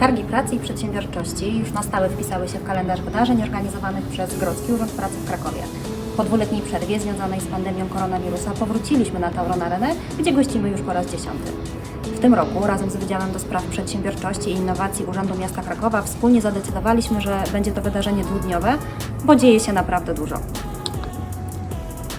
Targi Pracy i Przedsiębiorczości już na stałe wpisały się w kalendarz wydarzeń organizowanych przez Grodzki Urząd Pracy w Krakowie. Po dwuletniej przerwie związanej z pandemią koronawirusa powróciliśmy na Tauron Arenę, gdzie gościmy już po raz dziesiąty. W tym roku razem z Wydziałem do Spraw Przedsiębiorczości i Innowacji Urzędu Miasta Krakowa wspólnie zadecydowaliśmy, że będzie to wydarzenie dwudniowe, bo dzieje się naprawdę dużo.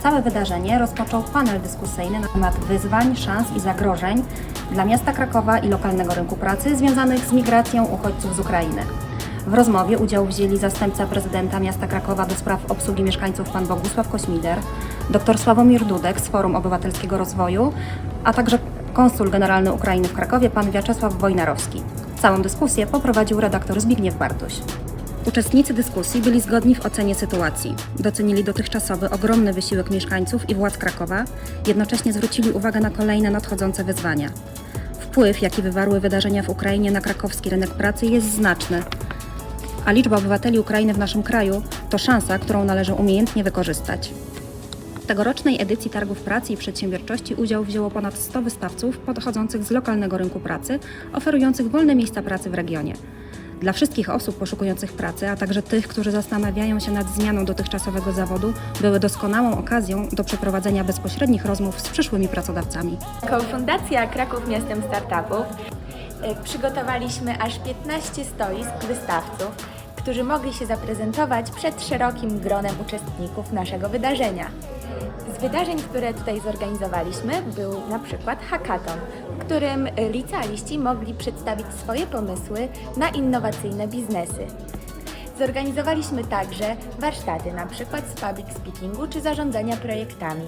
Całe wydarzenie rozpoczął panel dyskusyjny na temat wyzwań, szans i zagrożeń dla miasta Krakowa i lokalnego rynku pracy związanych z migracją uchodźców z Ukrainy. W rozmowie udział wzięli zastępca prezydenta miasta Krakowa do spraw obsługi mieszkańców pan Bogusław Kośmider, dr Sławomir Dudek z Forum Obywatelskiego Rozwoju, a także konsul generalny Ukrainy w Krakowie pan Wiaczesław Wojnarowski. Całą dyskusję poprowadził redaktor Zbigniew Bartuś. Uczestnicy dyskusji byli zgodni w ocenie sytuacji. Docenili dotychczasowy ogromny wysiłek mieszkańców i władz Krakowa, jednocześnie zwrócili uwagę na kolejne nadchodzące wyzwania. Wpływ, jaki wywarły wydarzenia w Ukrainie na krakowski rynek pracy jest znaczny, a liczba obywateli Ukrainy w naszym kraju to szansa, którą należy umiejętnie wykorzystać. W tegorocznej edycji Targów Pracy i Przedsiębiorczości udział wzięło ponad 100 wystawców pochodzących z lokalnego rynku pracy, oferujących wolne miejsca pracy w regionie. Dla wszystkich osób poszukujących pracy, a także tych, którzy zastanawiają się nad zmianą dotychczasowego zawodu, były doskonałą okazją do przeprowadzenia bezpośrednich rozmów z przyszłymi pracodawcami. Jako Fundacja Kraków Miastem Startupów e, przygotowaliśmy aż 15 stoisk wystawców, którzy mogli się zaprezentować przed szerokim gronem uczestników naszego wydarzenia. Wydarzeń, które tutaj zorganizowaliśmy, był na przykład hackathon, w którym licealiści mogli przedstawić swoje pomysły na innowacyjne biznesy. Zorganizowaliśmy także warsztaty, na przykład z public speakingu czy zarządzania projektami.